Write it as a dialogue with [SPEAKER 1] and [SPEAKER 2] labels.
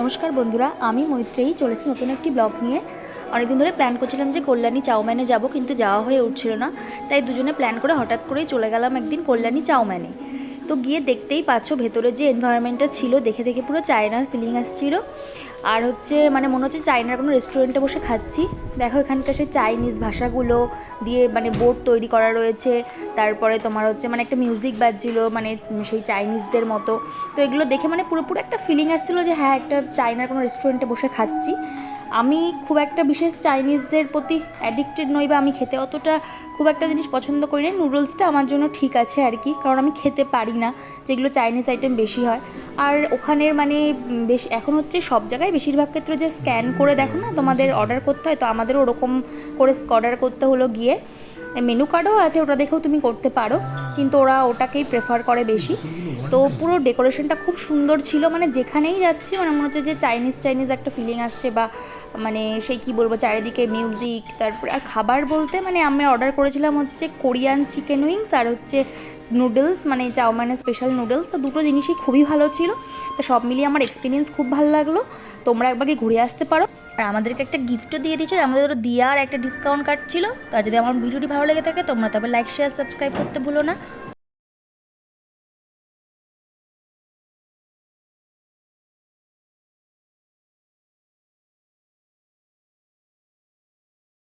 [SPEAKER 1] নমস্কার বন্ধুরা, আমি মৈত্রেয়ী। চলেছি নতুন একটি ব্লগ নিয়ে। অনেকদিন ধরে প্ল্যান করছিলাম যে কল্যাণী চাউম্যানে যাব, কিন্তু যাওয়া হয়ে উঠছিল না। তাই দুজনে প্ল্যান করে হঠাৎ করেই চলে গেলাম একদিন কল্যাণী চাউম্যানে তো গিয়ে দেখতেই পাচ্ছ, ভেতরে যে এনভায়রনমেন্টটা ছিল, দেখে দেখে পুরো চায়নার ফিলিং আসছিল। আর হচ্ছে মানে মনে হচ্ছে চায়নার কোনো রেস্টুরেন্টে বসে খাচ্ছি। দেখো এখানকার সেই চাইনিজ ভাষাগুলো দিয়ে মানে বোর্ড তৈরি করা রয়েছে। তারপরে তোমার হচ্ছে মানে একটা মিউজিক বাজছিল মানে সেই চাইনিজদের মতো। তো এগুলো দেখে মানে পুরোপুরি একটা ফিলিং আসছিল যে হ্যাঁ একটা চায়নার কোনো রেস্টুরেন্টে বসে খাচ্ছি। আমি খুব একটা বিশেষ চাইনিজের প্রতি অ্যাডিক্টেড নই বা আমি খেতে অতটা খুব একটা জিনিস পছন্দ করি না। নুডলসটা আমার জন্য ঠিক আছে আর কি, কারণ আমি খেতে পারি না, যেগুলো চাইনিজ আইটেম বেশি হয়। আর ওখানের মানে বেশ, এখন হচ্ছে সব জায়গায় বেশিরভাগ ক্ষেত্রে যে স্ক্যান করে দেখো না, তোমাদের অর্ডার করতে হয়, তো আমাদেরও ওরকম করে অর্ডার করতে হলো গিয়ে। মেনু কার্ডও আছে, ওটা দেখেও তুমি করতে পারো, কিন্তু ওরা ওটাকেই প্রেফার করে বেশি। তো পুরো ডেকোরেশনটা খুব সুন্দর ছিল। মানে যেখানেই যাচ্ছি মানে মনে হচ্ছে যে চাইনিজ চাইনিজ একটা ফিলিং আসছে বা মানে সেই কি বলব, চারিদিকে মিউজিক তারপরে আর খাবার বলতে মানে আমি অর্ডার করেছিলাম হচ্ছে কোরিয়ান চিকেন উইংস আর হচ্ছে নুডলস মানে চাউমানের স্পেশাল নুডলস তো দুটো জিনিসই খুবই ভালো ছিল। তো সব মিলিয়ে আমার এক্সপিরিয়েন্স খুব ভালো লাগল। তোমরা একবার ঘুরে আসতে পারো। আর আমাদেরকে একটা গিফটও দিয়ে দিয়েছে। আমাদের দিয়ার একটা ডিসকাউন্ট কার্ড ছিল। তো যদি আমার ভিডিওটি ভালো লেগে থাকে তোমরা তবে লাইক শেয়ার সাবস্ক্রাইব করতে ভুলো না।